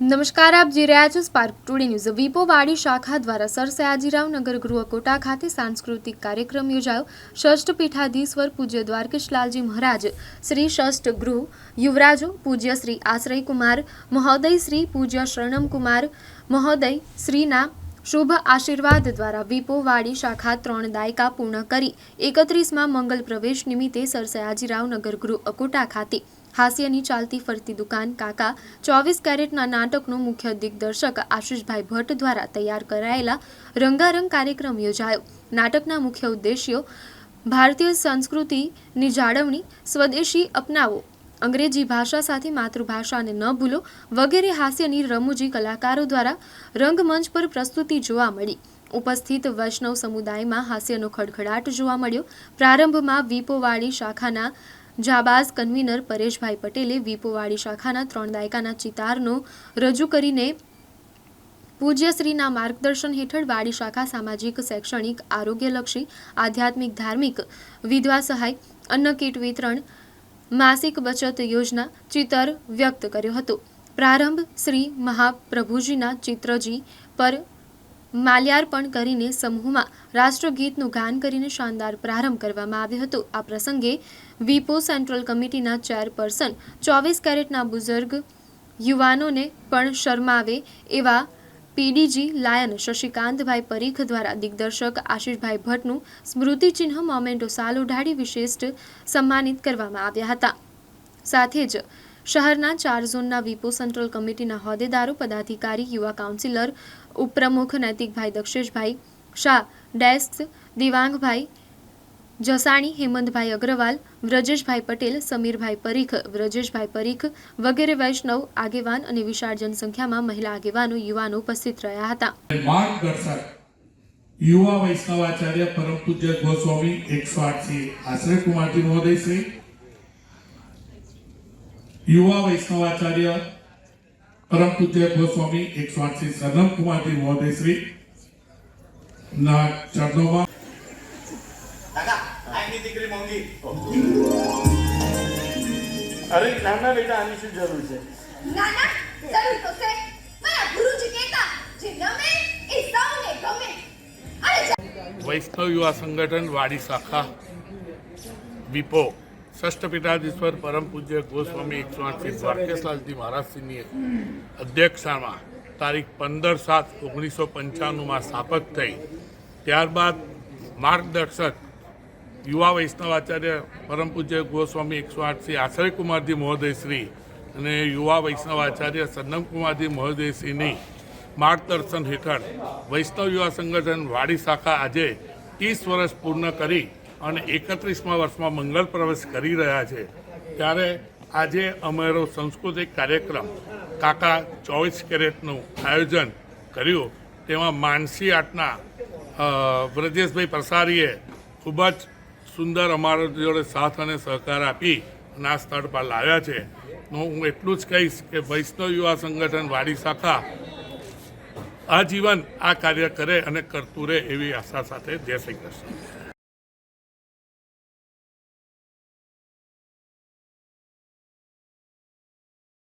નમસ્કાર, આપ જી રહ્યા છો સ્પાર્ક ટુડે ન્યૂઝ વિપોવાડી શાખા દ્વારા સર સયાજીરાવ નગર ગૃહ કોટા ખાતે સાંસ્કૃતિક કાર્યક્રમ યોજાયો. ષષ્ઠ પીઠાધીશ્વર પૂજ્ય દ્વારકેશલાલજી મહારાજ, શ્રી ષષ્ઠ ગૃહ યુવરાજો પૂજ્ય શ્રી આશ્રય કુમાર, મહોદય શ્રી પૂજ્ય શરણમ કુમાર, મહોદય શ્રીના શુભ આશીર્વાદ દ્વારા વિપોવાડી શાખા ત્રણ દાયકા પૂર્ણ કરી. એકત્રીસમાં મંગલ પ્રવેશ નિમિત્તે સર સયાજીરાવ નગર ગૃહ અકોટા ખાતે હાસ્યની ચાલતી ફરતી દુકાન કાકા ચોવીસ કેરેટના નાટકનો મુખ્ય દિગ્દર્શક આશીષભાઈ ભટ્ટ દ્વારા તૈયાર કરાયેલા રંગારંગ કાર્યક્રમ યોજાયો. નાટકના મુખ્ય ઉદ્દેશ્યો ભારતીય સંસ્કૃતિની જાળવણી, સ્વદેશી અપનાવો, અંગ્રેજી ભાષા સાથે માતૃભાષાને ન ભૂલો, વગેરે હાસ્યની રમૂજી કલાકારો દ્વારા રંગમંચ પર પ્રસ્તુતિ જોવા મળી. ઉપસ્થિત વૈષ્ણવ સમુદાયમાં હાસ્યનો ખડખડાટ જોવા મળ્યો. પ્રારંભમાં વીપોવાળી શાખાના જાબાઝ કન્વીનર પરેશભાઈ પટેલે વીપોવાડી શાખાના ત્રણ દાયકાના ચિતારનો રજૂ કરીને પૂજ્યશ્રીના માર્ગદર્શન હેઠળ વાડી શાખા સામાજિક, શૈક્ષણિક, આરોગ્યલક્ષી, આધ્યાત્મિક, ધાર્મિક વિધવા સહાય અન્ન કીટ વિતરણ, માસિક બચત યોજના ચિતર વ્યક્ત કર્યો હતો. પ્રારંભ શ્રી મહાપ્રભુજીના ચિત્રજી પર માલ્યાર્પણ કરીને સમૂહમાં રાષ્ટ્રગીતનું ગાન કરીને શાનદાર પ્રારંભ કરવામાં આવ્યો હતો. આ પ્રસંગે વીપો સેન્ટ્રલ કમિટીના ચેરપર્સન ચોવીસ કેરેટના બુઝુર્ગ યુવાનોને પણ શરમાવે એવા પીડીજી લાયન શશિકાંતભાઈ પરીખ દ્વારા દિગ્દર્શક આશીષભાઈ ભટ્ટનું સ્મૃતિચિહ્ન મોમેન્ટો સાલ ઉઢાડી વિશિષ્ટ સન્માનિત કરવામાં આવ્યા હતા. સાથે જ શહેરના ચાર ઝોનના વીપો સેન્ટ્રલ કમિટીના હોદ્દેદારો, પદાધિકારી, યુવા કાઉન્સિલર ઉપપ્રમુખ નૈતિકભાઈ દક્ષેશભાઈ શાહ, ડેસ્ક દિવાંગભાઈ જસાણી, હેમંતભાઈ અગ્રવાલ, વ્રજેશભાઈ પટેલ, સમીરભાઈ પરીખ, વ્રજેશભાઈ પરીખ વગેરે વૈષ્ણવ આગેવાન અને વિશાળ જનસંખ્યામાં મહિલા આગેવાનો, યુવાનો ઉપસ્થિત રહ્યા હતા. યુવા વૈષ્ણવાચાર્ય પરમ પૂજ્ય ગોસ્વામી એકસો આઠથી આશ્રય કુમારજી મહોદય શ્રી, યુવા વૈષ્ણવાચાર્ય પરમ પૂજ્ય ગોસ્વામી એકસો આઠથી સરનમ કુમારજી મહોદય શ્રી ના ચરણોમાં અરે નાના બેટા આની શું જરૂર છે? ના ના જરૂર તો છે. મારા ગુરુજી કહેતા જે નમે એ સૌને ગમે. વૈષ્ણવ યુવા સંગઠન વાડી શાખા વિપો. ષષ્ઠ પીઠાધીશ્વર પરમ પૂજ્ય ગોસ્વામી એકસો આઠથી દ્વારકેશલાલજી મહારાજશ્રીની અધ્યક્ષતામાં તારીખ પંદર સાત ઓગણીસો પંચાણુંમાં સ્થાપક થઈ. ત્યારબાદ માર્ગદર્શક યુવા વૈષ્ણવાચાર્ય પરમ પૂજ્ય ગોસ્વામી એકસો આઠથી આશ્રય કુમારજી મહોદયશ્રી અને યુવા વૈષ્ણવાચાર્ય આચાર્ય સન્નમકુમારજી મહોદયશ્રીની માર્ગદર્શન હેઠળ વૈષ્ણવ યુવા સંગઠન વાડી શાખા આજે ત્રીસ વર્ષ પૂર્ણ કરી અને એકત્રીસમાં વર્ષમાં મંગળ પ્રવેશ કરી રહ્યા છે, ત્યારે આજે અમારો સાંસ્કૃતિક કાર્યક્રમ કાકા ચોવીસ કેરેટનું આયોજન કર્યું. તેમાં માનસી આર્ટના વ્રજેશભાઈ પ્રસારીએ ખૂબ જ સુંદર અમારા જોડે સાથ અને સહકાર આપી અને આ સ્થળ પર લાવ્યા છે. હું એટલું જ કહીશ કે વૈષ્ણવ યુવા સંગઠન વાડી શાખા આજીવન આ કાર્ય કરે અને કરતું રહે એવી આશા સાથે જય શ્રી કૃષ્ણ.